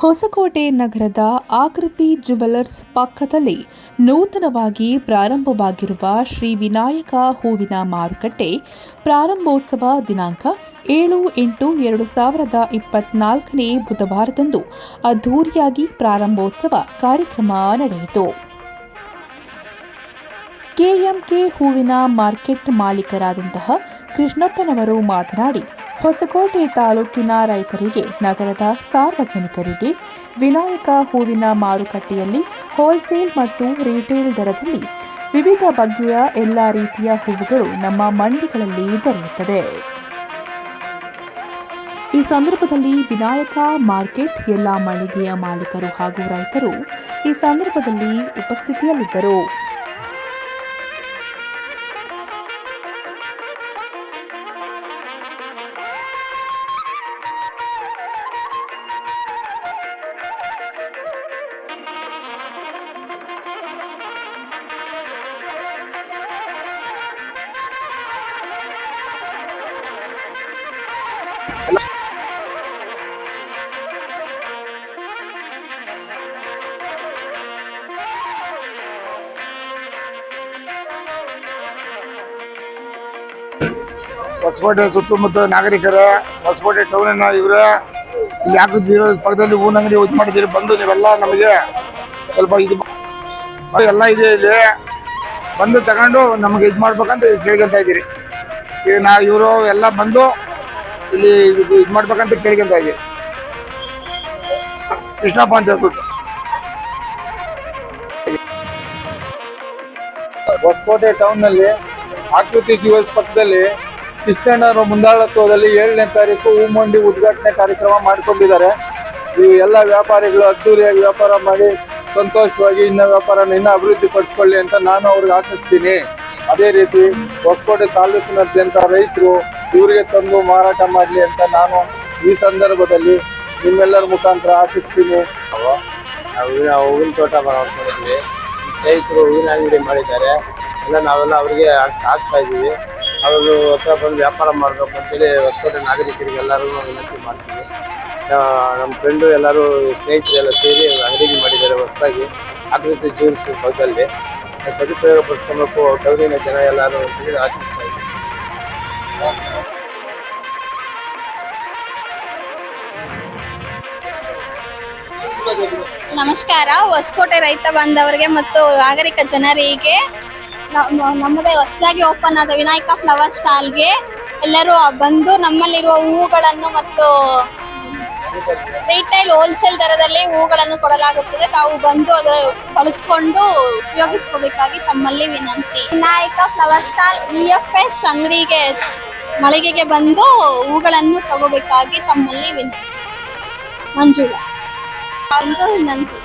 ಹೊಸಕೋಟೆ ನಗರದ ಆಕೃತಿ ಜುವೆಲರ್ಸ್ ಪಕ್ಕದಲ್ಲಿ ನೂತನವಾಗಿ ಪ್ರಾರಂಭವಾಗಿರುವ ಶ್ರೀ ವಿನಾಯಕ ಹೂವಿನ ಮಾರುಕಟ್ಟೆ ಪ್ರಾರಂಭೋತ್ಸವ ದಿನಾಂಕ ಏಳು ಎಂಟು ಎರಡು ಸಾವಿರದ ಇಪ್ಪತ್ನಾಲ್ಕನೇ ಬುಧವಾರದಂದು ಅದ್ಧೂರಿಯಾಗಿ ಪ್ರಾರಂಭೋತ್ಸವ ಕಾರ್ಯಕ್ರಮ ನಡೆಯಿತು. ಕೆಎಂಕೆ ಹೂವಿನ ಮಾರ್ಕೆಟ್ ಮಾಲೀಕರಾದಂತಹ ಕೃಷ್ಣಪ್ಪನವರು ಮಾತನಾಡಿ ಹೊಸಕೋಟೆ ತಾಲೂಕಿನ ರೈತರಿಗೆ, ನಗರದ ಸಾರ್ವಜನಿಕರಿಗೆ ವಿನಾಯಕ ಹೂವಿನ ಮಾರುಕಟ್ಟೆಯಲ್ಲಿ ಹೋಲ್ಸೇಲ್ ಮತ್ತು ರಿಟೇಲ್ ದರದಲ್ಲಿ ವಿವಿಧ ಬಗೆಯ ಎಲ್ಲ ರೀತಿಯ ಹೂವುಗಳು ನಮ್ಮ ಮಂಡಿಗಳಲ್ಲಿ ದೊರೆಯುತ್ತದೆ ಈ ಸಂದರ್ಭದಲ್ಲಿ ವಿನಾಯಕ ಮಾರ್ಕೆಟ್, ಎಲ್ಲ ಮಳಿಗೆಯ ಮಾಲೀಕರು ಹಾಗೂ ರೈತರು ಈ ಸಂದರ್ಭದಲ್ಲಿ ಉಪಸ್ಥಿತಿಯಲ್ಲಿದ್ದರು. ಹೊಸಕೋಟೆ ಸುತ್ತಮುತ್ತ ನಾಗರಿಕರ, ಹೊಸಕೋಟೆ ಟೌನಿನ ಇವರ, ಇಲ್ಲಿ ಹಾಕಿದ್ದೀರ ಪಕ್ಕದಲ್ಲಿ ಹೂವಿನ ಅಂಗಡಿ ಯೂಸ್ ಮಾಡಿದ್ದೀರಿ, ಬಂದು ನೀವೆಲ್ಲ ನಮಗೆ ಸ್ವಲ್ಪ ಇದು ಎಲ್ಲ ಇದೆ ಇಲ್ಲಿ. ಬಂದು ತಗೊಂಡು ನಮಗೆ ಇದು ಮಾಡ್ಬೇಕಂತ ಕೇಳ್ಕೊಂತ ಇದ್ದೀರಿ. ಈಗ ನಾ ಇವರು ಎಲ್ಲ ಬಂದು ಇಲ್ಲಿ ಇದು ಮಾಡ್ಬೇಕಂತ ಕೇಳ್ಕೊಂತ ಹಾಗೆ. ಕೃಷ್ಣಪ್ಪ ಅಂತ ಹೇಳ್ಬಿಟ್ಟು. ಹೊಸಕೋಟೆ ಟೌನ್ನಲ್ಲಿ ಆಕೃತಿ ಜ್ಯುವೆಲ್ಸ್ ಪಕ್ಕದಲ್ಲಿ ಕೃಷ್ಣಣ್ಣವರ ಮುಂದಾಳತ್ವದಲ್ಲಿ ಏಳನೇ ತಾರೀಕು ಹೂ ಮಂಡಿ ಉದ್ಘಾಟನೆ ಕಾರ್ಯಕ್ರಮ ಮಾಡಿಕೊಂಡಿದ್ದಾರೆ. ಈ ಎಲ್ಲ ವ್ಯಾಪಾರಿಗಳು ಅದ್ದೂರಿಯಾಗಿ ವ್ಯಾಪಾರ ಮಾಡಿ ಸಂತೋಷವಾಗಿ ಇನ್ನ ವ್ಯಾಪಾರನ ಇನ್ನೂ ಅಭಿವೃದ್ಧಿ ಪಡಿಸ್ಕೊಳ್ಳಿ ಅಂತ ನಾನು ಅವ್ರಿಗೆ ಆಶಿಸ್ತೀನಿ. ಅದೇ ರೀತಿ ಹೊಸಕೋಟೆ ತಾಲೂಕಿನಾದ್ಯಂತ ರೈತರು ಇವರಿಗೆ ತಂದು ಮಾರಾಟ ಮಾಡಲಿ ಅಂತ ನಾನು ಈ ಸಂದರ್ಭದಲ್ಲಿ ನಿಮ್ಮೆಲ್ಲರ ಮುಖಾಂತರ ಆಶಿಸ್ತೀನಿ. ಹೂವಿನ ಹೂವಿನ ತೋಟ ಮಾಡ್ಕೊಂಡಿದ್ವಿ. ರೈತರು ಹೂವಿನ ಅಂಗಡಿ ಮಾಡಿದ್ದಾರೆ. ಎಲ್ಲ ನಾವೆಲ್ಲ ಅವರಿಗೆ ಸಾಕ್ತಾ ಇದ್ದೀವಿ. ಅವರು ಹತ್ರ ಬಂದು ವ್ಯಾಪಾರ ಮಾಡಬೇಕು ಅಂತೇಳಿ ಹೊಸಕೋಟೆ ನಾಗರಿಕರಿಗೆ ಎಲ್ಲರೂ ವಿನಂತಿ ಮಾಡ್ತೀವಿ. ನಮ್ಮ ಫ್ರೆಂಡು ಎಲ್ಲರೂ ಸ್ನೇಹಿತರೆಲ್ಲ ಸೇರಿ ಅಂಗಡಿ ಮಾಡಿದ್ದಾರೆ ಹೊಸದಾಗಿ. ಅಭಿವೃದ್ಧಿ ಜೀನ್ಸ್ ಪಕ್ಕದಲ್ಲಿ ಜನ ಆಶಿಸ್ತಾ ನಮಸ್ಕಾರ. ಹೊಸಕೋಟೆ ರೈತ ಬಾಂಧವರಿಗೆ ಮತ್ತು ನಾಗರಿಕ ಜನರಿಗೆ ನಮ್ಮ- ನಮ್ಮದೇ ಹೊಸದಾಗಿ ಓಪನ್ ಆದ ವಿನಾಯಕ ಫ್ಲವರ್ ಸ್ಟಾಲ್ಗೆ ಎಲ್ಲರೂ ಬಂದು ನಮ್ಮಲ್ಲಿರುವ ಹೂವುಗಳನ್ನು ಮತ್ತು ರಿಟೈಲ್ ಹೋಲ್ಸೇಲ್ ದರದಲ್ಲಿ ಹೂಗಳನ್ನು ಕೊಡಲಾಗುತ್ತದೆ. ತಾವು ಬಂದು ಅದರ ಬಳಸ್ಕೊಂಡು ಉಪಯೋಗಿಸ್ಕೋಬೇಕಾಗಿ ತಮ್ಮಲ್ಲಿ ವಿನಂತಿ. Vinayaka flower stall E F S ಅಂಗಡಿಗೆ, ಮಳಿಗೆಗೆ ಬಂದು ಹೂಗಳನ್ನು ತಗೋಬೇಕಾಗಿ ತಮ್ಮಲ್ಲಿ ವಿನಂತಿ. ಮಂಜುಳ ಅಂತ ವಿನಂತಿ.